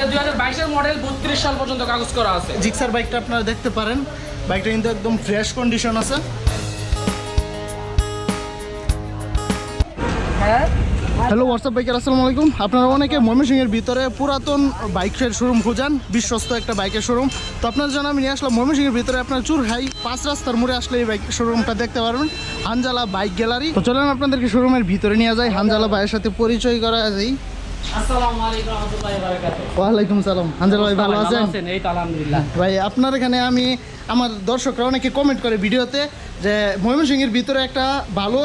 এটা দুই হাজার বাইশের মডেল বত্রিশ সাল পর্যন্ত কাগজ করা আছে। জিক্সার বাইকটা আপনারা দেখতে পারেন। বাইকটা কিন্তু একদম ফ্রেশ কন্ডিশন আছে। হ্যাঁ? হ্যালো হোয়াটসঅ্যাপ বাইকার আসসালামু আলাইকুম। আপনারা অনেকে ময়মনসিংহের ভিতরে পুরাতন বাইকের শোরুম খোঁজান বিশ্বস্ত একটা বাইকের শোরুম তো আপনার জন্য আমি নিয়ে আসলাম ময়মনসিংহের ভিতরে আপনার চুরহাই পাঁচ রাস্তার মোড়ে আসলে এই বাইক শোরুমটা দেখতে পারবেন। Hanzala bike gallery. তো চলেন আপনাদেরকে শোরুমের ভিতরে নিয়ে যাই। হানজালা ভাইয়ের সাথে পরিচয় করা যাই আসসালামু আলাইকুম রহমতুল্লাহি ওয়া বারাকাতুহু। ওয়ালাইকুম সালাম। হানজালা ভাই ভালো আছেন? এই তো আলহামদুলিল্লাহ। ভাই আপনার এখানে আমি আমার দর্শকরা অনেকে কমেন্ট করে ভিডিওতে যে ময়মনসিংহের ভিতরে একটা ভালো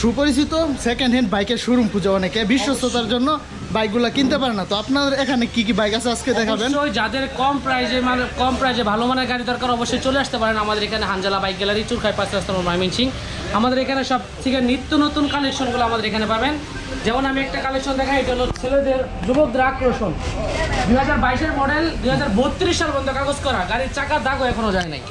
সুপরিচিত সেকেন্ড হ্যান্ড বাইকের শোরুম খুঁজে অনেকে। বিশ্বস্ততার জন্য বাইকগুলো কিনতে পারে না। তো আপনার এখানে কি কি বাইক আছে আজকে দেখাবেন? যাদের কম প্রাইজে মানে কম প্রাইজে ভালো মানের গাড়ি দরকার অবশ্যই চলে আসতে পারেন আমাদের এখানে হানজালা বাইক গ্যালারি চুরখাই পাঁচ রাস্তা মাইমিন সিং আমাদের এখানে সব থেকে নিত্য নতুন কালেকশনগুলো আমাদের এখানে পাবেন। যেমন আমি একটা কালেকশন দেখাই, এটা হলো ছেলেদের যুবকদের আকর্ষণ দুই হাজার বাইশের মডেল দুই হাজার বত্রিশ সাল পর্যন্ত কাগজ করা, গাড়ির চাকার দাগও এখনও যায় নাই।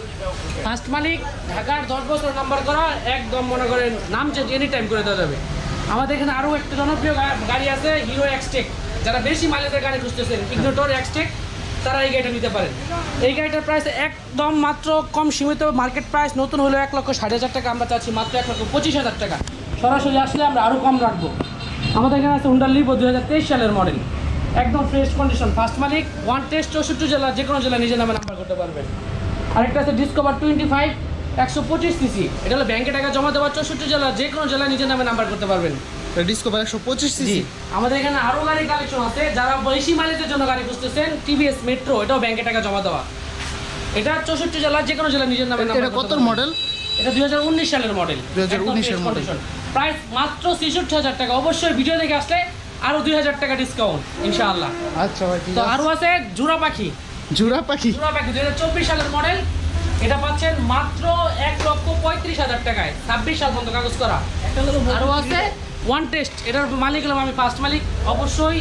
ফার্স্ট মালিক, ঢাকার দশ বছর নাম্বার করা, একদম মনে করেন নাম চেঞ্জ এনি টাইম করে দেওয়া যাবে। আমাদের এখানে আরও একটা জনপ্রিয় গাড়ি আছে হিরো এক্সটেক যারা বেশি মাইলেজের গাড়ি খুঁজতেছেন ইগনোটর এক্সটেক তারা এই গাড়িটা নিতে পারেন। এই গাড়িটার প্রাইস একদম মাত্র কম সীমিত মার্কেট প্রাইস নতুন হলো এক লক্ষ ষাট হাজার টাকা আমরা চাচ্ছি, মাত্র এক লক্ষ পঁচিশ হাজার টাকা। সরাসরি আসলে আমরা আরও কম রাখব। আমাদের এখানে আছে হুন্ডা লিভো দু হাজার তেইশ সালের মডেল একদম ফ্রেশ কন্ডিশন ফার্স্ট মালিক ওয়ান টেস্ট চৌষট্টি জেলা যে কোনো জেলা নিজের নামে নাম্বার করতে পারবেন। আরেকটা আছে ডিসকভার টোয়েন্টি ফাইভ একশো পঁচিশ সিসি। এটা হলো ব্যাংকে টাকা জমা দেওয়া চৌষট্টি জেলা যে কোনো জেলা নিজের নামে নাম্বার করতে পারবেন। ডিসকভার একশো পঁচিশ সিসি। আমাদের এখানে আরও গাড়ি কালেকশন আছে। যারা বেশি মাইলেজের জন্য গাড়ি খুঁজতেছেন টিভিএস মেট্রো এটাও ব্যাংকে টাকা জমা দেওয়া। এটা চৌষট্টি জেলা যে কোনো জেলা নিজের নামে এটা কত মডেল এটা দুই হাজার উনিশ সালের মডেল 2019 এর model। প্রাইস মাত্র ছেষট্টি হাজার টাকা। অবশ্যই ভিডিও দেখে আসলে আরও দুই হাজার টাকা ডিসকাউন্ট ইনশাআল্লাহ। আচ্ছা ভাই তো আরও আছে জুরা পাখি। জুরা পাখি? জুরা পাখি দুই হাজার চব্বিশ সালের মডেল এটা পাচ্ছেন মাত্র এক লক্ষ পঁয়ত্রিশ হাজার টাকায়। ছাব্বিশ সাল পর্যন্ত কাগজ করা। আরও আছে ওয়ান টেস্ট এটার মালিক হলাম আমি ফার্স্ট মালিক। অবশ্যই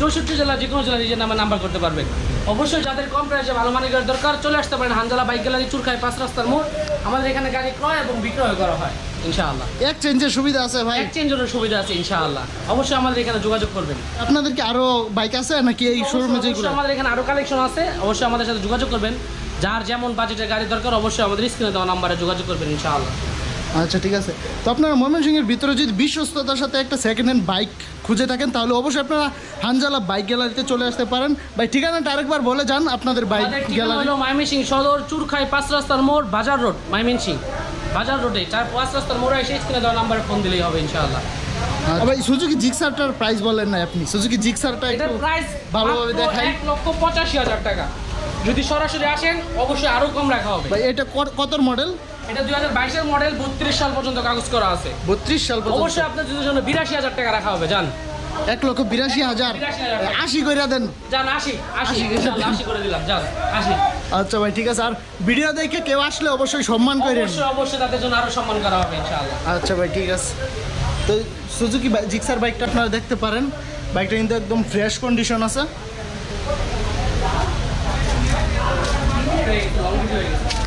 চৌষট্টি জেলা যে কোনো জেলা নিজের নামে নাম্বার করতে পারবেন। অবশ্যই যাদের কম প্রাইসে ভালো গাড়ি দরকার চলে আসতে পারেন হানজালা বাইক গ্যালারি চুরখাই পাঁচ রাস্তার মোড়। আমাদের এখানে গাড়ি ক্রয় এবং বিক্রয় করা হয় ইনশাআল্লাহ। এক্সচেঞ্জের সুবিধা আছে ভাই? এক্সচেঞ্জের সুবিধা আছে ইনশাআল্লাহ। অবশ্যই আমাদের এখানে যোগাযোগ করবেন। আপনাদের কি আরও বাইক আছে নাকি এই শোরুমে যেগুলো? আমাদের এখানে আরও কালেকশন আছে। অবশ্যই আমাদের সাথে যোগাযোগ করবেন। যার যেমন বাজেটের গাড়ি দরকার অবশ্যই আমাদের স্ক্রিনে দেওয়া নাম্বারে যোগাযোগ করবেন ইনশাআল্লাহ। আচ্ছা ঠিক আছে। তো আপনারা ময়মনসিংহের ভিতরে যদি বিশ্বস্ততার সাথে একটা সেকেন্ড হ্যান্ড বাইক খুঁজে থাকেন তাহলে অবশ্যই আপনারা হানজালা বাইক গ্যালারিতে চলে আসতে পারেন। ভাই ঠিকানাটা আরেকবার বলে যান আপনাদের বাইক গ্যালারি মাইমিনসিং সদর চুরখাই পাঁচ রাস্তার মোড় বাজার রোড মাইমিনসিং বাজার রোডে চার পাঁচ রাস্তার মোড়ে এসে স্ক্রিনে দেওয়া নাম্বারে ফোন দিলেই হবে ইনশাআল্লাহ। ভাই সুজুকি জিক্সারটার প্রাইস বলেন না আপনি। সুজুকি জিক্সারটা একটু প্রাইস ভালোভাবে দেখাই। এক লক্ষ পঁচাশি হাজার টাকা। যদি সরাসরি আসেন অবশ্যই আরও কম রাখা হবে। ভাই এটা কত- মডেল এটা দুই হাজার বাইশের মডেল বত্রিশ সাল পর্যন্ত কাগজ করা আছে। বত্রিশ সাল পর্যন্ত। অবশ্যই আপনাদের জন্য বিরাশি হাজার টাকা রাখা হবে যান। এক লক্ষ বিরাশি হাজার। 82,000 আশি করে দেন। যান আশি আশি আশি। করে দিলাম যান আশি। আচ্ছা ভাই ঠিক আছে। আর ভিডিও দেখে কেউ আসলে অবশ্যই সম্মান করেন। অবশ্যই অবশ্যই তাদের জন্য আরও সম্মান করা হবে ইনশাআল্লাহ। আচ্ছা ভাই ঠিক আছে। তো সুজুকি জিক্সার বাইকটা আপনারা দেখতে পারেন। বাইকটা কিন্তু একদম ফ্রেশ কন্ডিশন আছে। 네, 나오는 줄 알겠어.